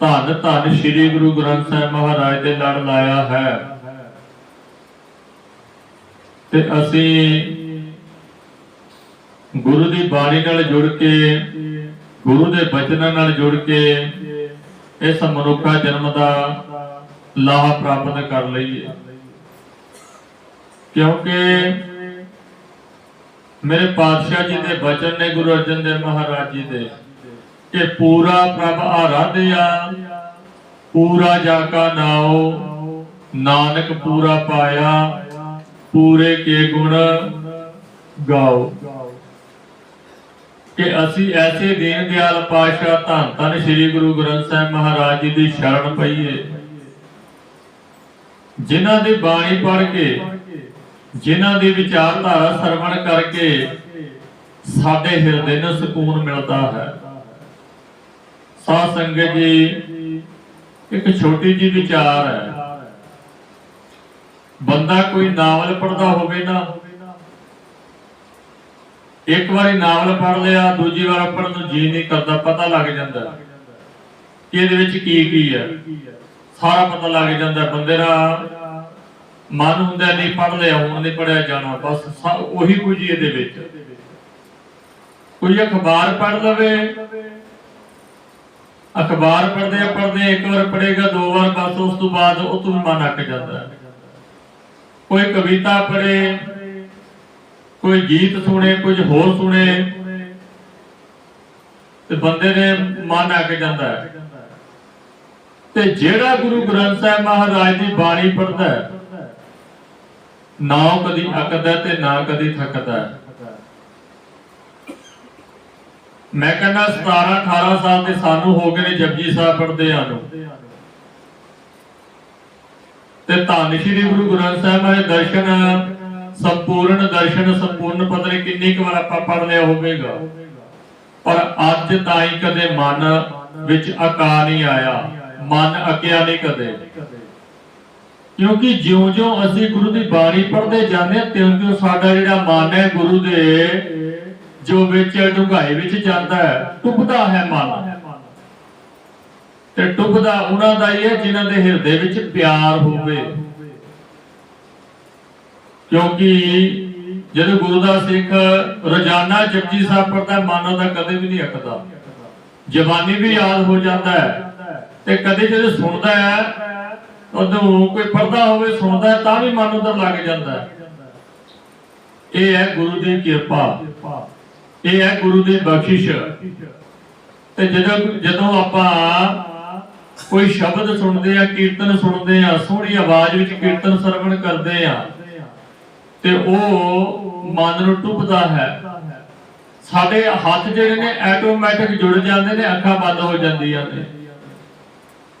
ਧੰਨ ਧੰਨ ਸ੍ਰੀ ਗੁਰੂ ਗ੍ਰੰਥ ਸਾਹਿਬ ਮਹਾਰਾਜ ਦੇ ਲੜ ਲਾਇਆ ਹੈ। ਤੇ ਅਸੀਂ ਗੁਰੂ ਦੀ ਬਾਣੀ ਨਾਲ ਜੁੜ ਕੇ, ਗੁਰੂ ਦੇ ਬਚਨਾਂ ਨਾਲ ਜੁੜ ਕੇ ਇਸ ਮਨੁੱਖਾ ਜਨਮ ਦਾ ਲਾਭ ਪ੍ਰਾਪਤ ਕਰ ਲਈਏ। ਕਿਉਂਕਿ ਮੇਰੇ ਪਾਤਸ਼ਾਹ ਜੀ ਦੇ ਬਚਨ ਨੇ ਗੁਰੂ ਅਰਜਨ ਦੇਵ ਮਹਾਰਾਜ ਜੀ ਦੇ। ਕਿ ਪੂਰਾ ਪ੍ਰਭ ਆਰਾਧਿਆ, ਪੂਰਾ ਜਾ ਕਾ ਨਾਉ, ਨਾਨਕ ਪੂਰਾ ਪਾਇਆ, ਪੂਰੇ ਕੇ ਗੁਣ ਗਾਓ। ਕਿ ਅਸੀਂ ਐਸੇ ਦੀਨ ਦਿਆਲ ਪਾਸ਼ਾ ਧੰਨ ਧੰਨ ਸ੍ਰੀ ਗੁਰੂ ਗ੍ਰੰਥ ਸਾਹਿਬ ਮਹਾਰਾਜ ਜੀ ਦੀ ਸ਼ਰਨ ਪਈਏ, ਜਿਨ੍ਹਾਂ ਦੀ ਬਾਣੀ ਪੜ੍ਹ ਕੇ, ਜਿਨ੍ਹਾਂ ਦੀ ਵਿਚਾਰਧਾਰਾ ਸਰਵਣ ਕਰਕੇ, ਸਾਡੇ ਹਿਰਦੇ ਨੂੰ ਸਕੂਨ ਮਿਲਦਾ ਹੈ। ਸਾਧ ਸੰਗਤ ਜੀ, ਇੱਕ ਛੋਟੀ ਜੀ ਵਿਚਾਰ ਹੈ। ਬੰਦਾ ਕੋਈ ਨਾਵਲ ਪੜ੍ਹਦਾ ਹੋਵੇ ਨਾ, ਇੱਕ ਵਾਰੀ ਨਾਵਲ ਪੜ੍ਹ ਲਿਆ, ਦੂਜੀ ਵਾਰ ਪੜ੍ਹਨ ਨੂੰ ਜੀ ਨਹੀਂ ਕਰਦਾ, ਪਤਾ ਲੱਗ ਜਾਂਦਾ ਕਿ ਇਹਦੇ ਵਿੱਚ ਕੀ ਕੀ ਹੈ। ਸਾਰਾ ਪਤਾ ਲੱਗ ਜਾਂਦਾ, ਬੰਦੇ ਦਾ ਮਨ ਹੁੰਦਾ, ਨਹੀਂ ਪੜ੍ਹ ਲਿਆ, ਹੁਣ ਨਹੀਂ ਪੜਿਆ ਜਾਣਾ, ਬਸ ਉਹੀ ਕੁਝ ਇਹਦੇ ਵਿੱਚ। ਕੋਈ ਅਖਬਾਰ ਪੜ੍ਹ ਲਵੇ ਅਖਬਾਰ ਪੜ੍ਹਦੇ ਆ ਇੱਕ ਵਾਰ ਪੜ੍ਹੇਗਾ, ਦੋ ਵਾਰ ਬਸ ਉਸ ਤੋਂ ਬਾਅਦ ਉਹ ਤੋਂ ਮਨ ਅੱਕ ਜਾਂਦਾ ਕੋਈ ਕਵਿਤਾ ਪੜ੍ਹੇ, ਕੋਈ ਗੀਤ ਸੁਣੇ, ਕੁਝ ਹੋਰ ਸੁਣੇ, ਤੇ ਬੰਦੇ ਦੇ ਮਨ ਅੱਕ ਜਾਂਦਾ ਹੈ ਤੇ ਜਿਹੜਾ ਗੁਰੂ ਗ੍ਰੰਥ ਸਾਹਿਬ ਮਹਾਰਾਜ ਦੀ ਬਾਣੀ ਪੜ੍ਹਦਾ ਹੈ, ਨਾ ਉਹ ਕਦੀ ਅੱਕਦਾ ਤੇ ਨਾ ਕਦੀ ਥੱਕਦਾ ਹੈ। ਮੈਂ ਕਹਿੰਦਾ 17 18 ਸਾਲ ਤੇ ਸਾਨੂੰ ਹੋ ਗਏ ਨੇ ਜਪਜੀ ਸਾਹਿਬ ਪੜ੍ਹਦੇ ਆ ਨੂੰ। ਤੇ ਧੰਨ ਸ਼੍ਰੀ ਗੁਰੂ ਗ੍ਰੰਥ ਸਾਹਿਬ ਦੇ ਦਰਸ਼ਨ, ਸੰਪੂਰਨ ਦਰਸ਼ਨ, ਸੰਪੂਰਨ ਪਤਾ ਨਹੀਂ ਕਿੰਨੀ ਕੁ ਵਾਰ ਆਪਾਂ ਪੜ੍ਹ ਲਿਆ ਹੋਵੇਗਾ। ਪਰ ਅੱਜ ਤਾਈਂ ਕਦੇ ਮਨ ਵਿੱਚ ਅਕਾ ਨਹੀਂ ਆਇਆ। ਮਨ ਅਕਿਆ ਨਹੀਂ ਕਦੇ। ਕਿਉਂਕਿ ਜਿਉਂ-ਜਿਉਂ ਅਸੀਂ ਗੁਰੂ ਦੀ ਬਾਣੀ ਪੜ੍ਹਦੇ ਜਾਂਦੇ ਹਾਂ, ਤਿਉਂ-ਤਿਉਂ ਸਾਡਾ ਜਿਹੜਾ ਮਨ ਹੈ ਗੁਰੂ ਦੇ ਜੋ ਵਿੱਚ ਡੁੰਘਾਈ ਵਿੱਚ ਜਾਂਦਾ ਹੈ ਟੁੱਟਦਾ ਹੈ ਮਨ। ਤੇ ਟੁੱਟਦਾ ਉਹਨਾਂ ਦਾ ਹੀ ਹੈ ਜਿਨ੍ਹਾਂ ਦੇ ਹਿਰਦੇ ਵਿੱਚ ਪਿਆਰ ਹੋਵੇ। ਕਿਉਂਕਿ ਜਦੋਂ ਗੁਰੂ ਦਾ ਸਿੱਖ ਰੋਜ਼ਾਨਾ ਜਪਜੀ ਸਾਹਿਬ ਪੜ੍ਹਦਾ ਮਨ ਉਹਦਾ ਕਦੇ ਵੀ ਨਹੀਂ ਅਕਦਾ। ਜ਼ਬਾਨੀ ਵੀ ਯਾਦ ਹੋ ਜਾਂਦਾ ਹੈ। ਤੇ ਕਦੇ ਜਦੋਂ ਸੁਣਦਾ ਹੈ, ਉਦੋਂ ਕੋਈ ਪੜਦਾ ਹੋਵੇ, ਸੁਣਦਾ ਤਾਂ ਵੀ ਮਨ ਉਧਰ ਲੱਗ ਜਾਂਦਾ ਇਹ ਹੈ ਗੁਰੂ ਦੀ ਕਿਰਪਾ। ਇਹ ਹੈ ਗੁਰੂ ਦੀ ਬਖਸ਼ਿਸ਼। ਤੇ ਜਦੋਂ ਜਦੋਂ ਆਪਾਂ ਕੋਈ ਸ਼ਬਦ ਸੁਣਦੇ ਆ, ਕੀਰਤਨ ਸੁਣਦੇ ਆ, ਸੋਹਣੀ ਆਵਾਜ਼ ਵਿੱਚ ਕੀਰਤਨ ਸਰਵਣ ਕਰਦੇ ਆ, ਤੇ ਉਹ ਮਨ ਨੂੰ ਟੁੱਪਦਾ ਹੈ। ਸਾਡੇ ਹੱਥ ਜਿਹੜੇ ਨੇ ਆਟੋਮੈਟਿਕ ਜੁੜ ਜਾਂਦੇ ਨੇ, ਅੱਖਾਂ ਬੰਦ ਹੋ ਜਾਂਦੀਆਂ ਨੇ।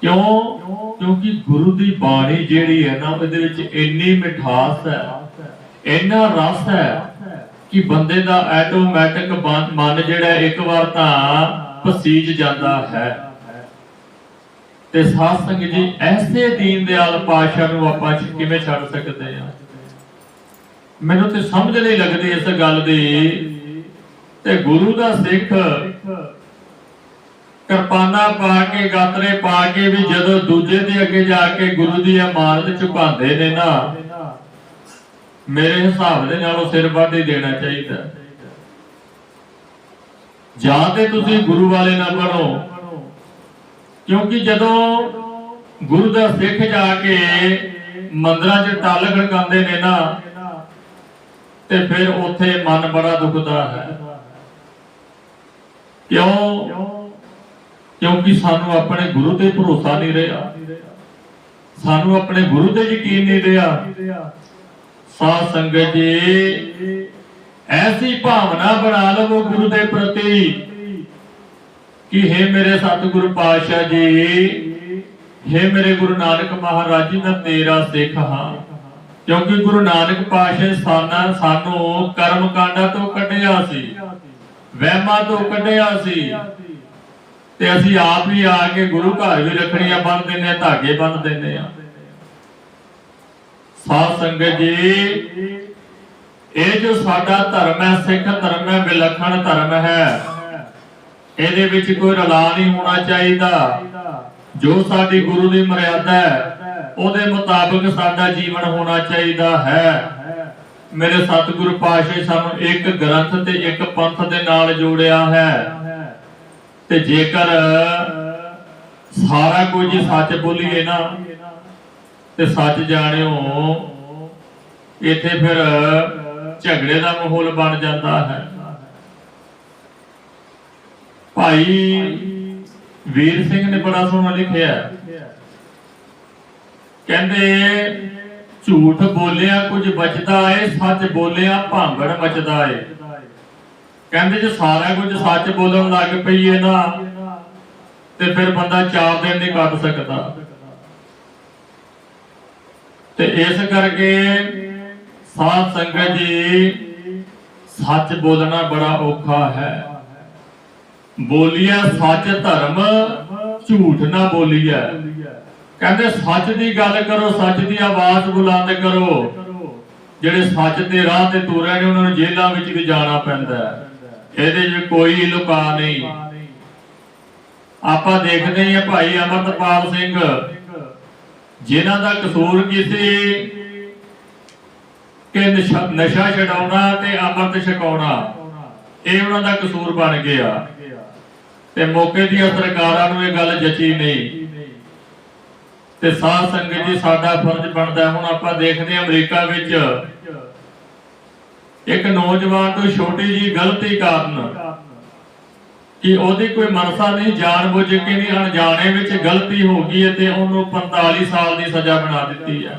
ਕਿਉਂ? ਕਿਉਂਕਿ ਗੁਰੂ ਦੀ ਬਾਣੀ ਜਿਹੜੀ ਹੈ ਨਾ, ਉਹਦੇ ਵਿੱਚ ਇੰਨੀ ਮਿਠਾਸ ਹੈ, ਇੰਨਾ ਰਸ ਹੈ ਕਿ ਬੰਦੇ ਦਾ ਆਟੋਮੈਟਿਕ ਮਨ ਜਿਹੜਾ ਇੱਕ ਵਾਰ ਤਾਂ ਪਸੀਜ ਜਾਂਦਾ ਹੈ। ਤੇ ਸਾਧ ਸੰਗਤ ਜੀ, ਐਸੇ ਦੀਨ ਦਿਆਲ ਪਾਸ਼ਾ ਨੂੰ ਆਪਾਂ ਕਿਵੇਂ ਛੱਡ ਸਕਦੇ ਹਾਂ? ਮੈਨੂੰ ਤੇ ਸਮਝ ਨਹੀਂ ਲੱਗਦੀ ਇਸ ਗੱਲ ਦੀ। ਤੇ ਗੁਰੂ ਦਾ ਸਿੱਖ ਕਿਰਪਾਨਾ ਪਾ ਕੇ, ਗਾਤਰੇ ਪਾ ਕੇ ਵੀ ਜਦੋਂ ਦੂਜੇ ਦੇ ਅੱਗੇ ਜਾ ਕੇ ਗੁਰੂ ਦੀ ਇਮਾਨਤ ਝੁਕਾਉਂਦੇ ਨੇ ਨਾ ਮੇਰੇ ਹਿਸਾਬ ਦੇ ਨਾਲ ਉਹ ਸਿਰ ਵੱਢ ਦੇਣਾ ਚਾਹੀਦਾ। ਜਾਂ ਤੇ ਤੁਸੀਂ ਗੁਰੂ ਵਾਲੇ ਨਾਲ ਬਣੋ। ਕਿਉਂਕਿ ਜਦੋਂ ਗੁਰੂ ਦਾ ਸਿੱਖ ਜਾ ਕੇ ਮੰਦਰਾਂ 'ਚ ਟੱਲ ਖੜਕਾਉਂਦੇ ਨੇ ਨਾ, ਤੇ ਫਿਰ ਉੱਥੇ ਮਨ ਬੜਾ ਦੁਖਦਾ ਹੈ। ਕਿਉਂ? ਕਿਉਂਕਿ ਸਾਨੂੰ ਆਪਣੇ ਗੁਰੂ ਤੇ ਭਰੋਸਾ ਨਹੀਂ ਰਿਹਾ। ਸਾਨੂੰ ਆਪਣੇ ਗੁਰੂ ਤੇ ਯਕੀਨ ਨਹੀਂ ਰਿਹਾ। ਸਾਧ ਸੰਗਤ ਜੀ, ਐਸੀ ਭਾਵਨਾ ਬਣਾ ਲਵੋ ਗੁਰੂ ਦੇ ਪ੍ਰਤੀ ਕਿ ਹੈ ਮੇਰੇ ਸਤਿਗੁਰੂ ਪਾਤਸ਼ਾਹ ਜੀ, ਹੈ ਮੇਰੇ ਗੁਰੂ ਨਾਨਕ ਮਹਾਰਾਜ ਜੀ ਦਾ ਤੇਰਾ ਸਿੱਖ ਹਾਂ। ਕਿਉਂਕਿ ਗੁਰੂ ਨਾਨਕ ਪਾਤਸ਼ਾਹ ਸਾਨਾ ਸਾਨੂੰ ਕਰਮ ਕਾਂਡਾਂ ਤੋਂ ਕੱਢਿਆ ਸੀ, ਵਹਿਮਾਂ ਤੋਂ ਕੱਢਿਆ ਸੀ। ਤੇ ਅਸੀਂ ਆਪ ਹੀ ਆ ਕੇ ਗੁਰੂ ਘਰ ਵੀ ਰੱਖੜੀਆਂ ਬੰਨ ਦਿੰਦੇ ਆ ਧਾਗੇ ਬੰਨ ਦਿੰਦੇ ਆ ਸਾਧ ਸੰਗਤ ਜੀ, ਇਹ ਜੋ ਸਾਡਾ ਧਰਮ ਹੈ, ਸਿੱਖ ਧਰਮ ਹੈ, ਵਿਲੱਖਣ ਧਰਮ ਹੈ, ਇਹਦੇ ਵਿੱਚ ਕੋਈ ਰਲਾ ਨਹੀਂ ਹੋਣਾ ਚਾਹੀਦਾ। ਜੋ ਸਾਡੀ ਗੁਰੂ ਦੀ ਮਰਿਆਦਾ ਹੈ, ਉਹਦੇ ਮੁਤਾਬਕ ਸਾਡਾ ਜੀਵਨ ਹੋਣਾ ਚਾਹੀਦਾ ਹੈ। ਮੇਰੇ ਸਤਿਗੁਰੂ ਪਾਤਸ਼ਾਹ ਸਾਨੂੰ ਇੱਕ ਗ੍ਰੰਥ ਤੇ ਇੱਕ ਪੰਥ ਦੇ ਨਾਲ ਜੋੜਿਆ ਹੈ। ਤੇ ਜੇਕਰ ਸਾਰਾ ਕੁਝ ਸੱਚ ਬੋਲੀਏ ਨਾ ਤੇ ਸੱਚ ਜਾਣਿਓ, ਇੱਥੇ ਫਿਰ ਝਗੜੇ ਦਾ ਮਾਹੌਲ ਬਣ ਜਾਂਦਾ ਹੈ। ਭਾਈ ਵੀਰ ਸਿੰਘ ਨੇ ਬੜਾ ਸੋਹਣਾ ਲਿਖਿਆ। ਕਹਿੰਦੇ, ਝੂਠ ਬੋਲਿਆ ਕੁਝ ਬਚਦਾ ਏ, ਸੱਚ ਬੋਲਿਆ ਭਾਂਗੜ ਮਚਦਾ ਏ। ਕਹਿੰਦੇ, ਜੇ ਸਾਰਾ ਕੁਝ ਸੱਚ ਬੋਲਣ ਲੱਗ ਪਈਏ ਨਾ, ਤੇ ਫਿਰ ਬੰਦਾ ਚਾਰ ਦਿਨ ਨਹੀਂ ਕੱਢ ਸਕਦਾ। ਤੇ ਇਸ ਕਰਕੇ ਸਾਧ ਸੰਗਤ ਜੀ, ਸੱਚ ਬੋਲਣਾ ਬੜਾ ਔਖਾ ਹੈ। ਬੋਲੀਆ ਸੱਚ ਧਰਮ, ਝੂਠ ਨਾ ਬੋਲੀਆ ਕਹਿੰਦੇ ਸੱਚ ਦੀ ਗੱਲ ਕਰੋ, ਸੱਚ ਦੀ ਆਵਾਜ਼ ਬੁਲੰਦ ਕਰੋ। ਜਿਹੜੇ ਸੱਚ ਦੇ ਰਾਹ ਤੇ ਤੁਰੇ ਨੇ, ਉਹਨਾਂ ਨੂੰ ਜੇਲ੍ਹਾਂ ਵਿੱਚ ਵੀ ਜਾਣਾ ਪੈਂਦਾ ਇਹਦੇ 'ਚ ਕੋਈ ਲੁਕਾ ਨਹੀਂ। ਆਪਾਂ ਦੇਖਦੇ ਹਾਂ ਭਾਈ ਅਮਰਤਪਾਲ ਸਿੰਘ। ਜਿਨ੍ਹਾਂ ਦਾ ਕਸੂਰ ਕੀ ਕਿ ਨਸ਼ਾ ਛਡਾਉਣਾ ਤੇ ਅੰਮ੍ਰਿਤ ਛਕਾਉਣਾ, ਇਹ ਉਹਨਾਂ ਦਾ ਕਸੂਰ ਬਣ ਗਿਆ। ਤੇ ਮੌਕੇ ਦੀਆਂ ਸਰਕਾਰਾਂ ਨੂੰ ਇਹ ਗੱਲ ਜਚੀ ਨਹੀਂ। ਤੇ ਸਾਧ ਸੰਗਤ ਜੀ, ਸਾਡਾ ਫਰਜ਼ ਬਣਦਾ ਹੁਣ ਆਪਾਂ ਦੇਖਦੇ ਹਾਂ ਅਮਰੀਕਾ ਵਿੱਚ ਇੱਕ ਨੌਜਵਾਨ ਤੋਂ ਛੋਟੀ ਜੀ ਗਲਤੀ ਕਾਰਨ ਕਿ ਉਹਦੀ ਕੋਈ ਮਨਸਾ ਨਹੀਂ ਜਾਣਬੁੱਝ ਕੇ ਨਹੀਂ, ਅਣਜਾਣੇ ਵਿੱਚ ਗਲਤੀ ਹੋ ਗਈ ਹੈ ਤੇ ਉਹਨੂੰ 45 ਸਾਲ ਦੀ ਸਜ਼ਾ ਬਣਾ ਦਿੱਤੀ ਹੈ।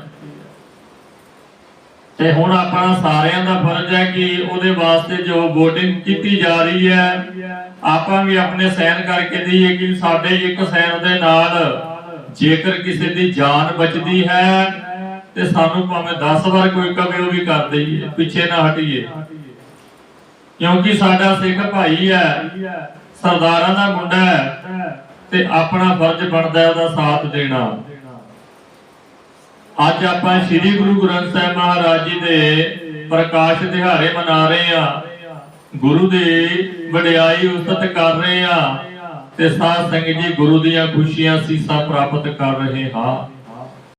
ਤੇ ਹੁਣ ਆਪਣਾ ਸਾਰਿਆਂ ਦਾ ਫਰਜ਼ ਹੈ ਕਿ ਉਹਦੇ ਵਾਸਤੇ ਜੋ VOTING ਕੀਤੀ ਜਾ ਰਹੀ ਹੈ, ਆਪਾਂ ਵੀ ਆਪਣੇ ਸਾਈਨ ਕਰਕੇ ਦਈਏ ਕਿ ਸਾਡੇ ਇੱਕ ਸਾਈਨ ਦੇ ਨਾਲ ਜੇਕਰ ਕਿਸੇ ਦੀ ਜਾਨ ਬਚਦੀ ਹੈ, ਤੇ ਸਾਨੂੰ ਭਾਵੇਂ 10 ਵਾਰ ਕੋਈ ਕਵੇ ਉਹ ਵੀ ਕਰ ਦਈਏ, ਪਿੱਛੇ ਨਾ ਹਟੀਏ। ਕਿਉਂਕਿ ਸਾਡਾ ਸਿੱਖ ਭਾਈ ਹੈ ਸਰਦਾਰਾਂ ਦਾ ਮੁੰਡਾ ਹੈ ਤੇ ਆਪਣਾ ਫਰਜ਼ ਬਣਦਾ ਹੈ ਉਹਦਾ ਸਾਥ ਦੇਣਾ। ਅੱਜ ਆਪਾਂ ਸ੍ਰੀ ਗੁਰੂ ਗ੍ਰੰਥ ਸਾਹਿਬ ਮਹਾਰਾਜ ਜੀ ਦੇ ਪ੍ਰਕਾਸ਼ ਦਿਹਾੜੇ ਮਨਾ ਰਹੇ ਆ ਗੁਰੂ ਦੀ ਵਡਿਆਈ ਉਸਤਤ ਕਰ ਰਹੇ ਆ ਤੇ ਸਾਧ ਸੰਗਤ ਜੀ ਗੁਰੂ ਦੀਆਂ ਖੁਸ਼ੀਆਂ ਸੀਸਾਂ ਪ੍ਰਾਪਤ ਕਰ ਰਹੇ ਹਾਂ।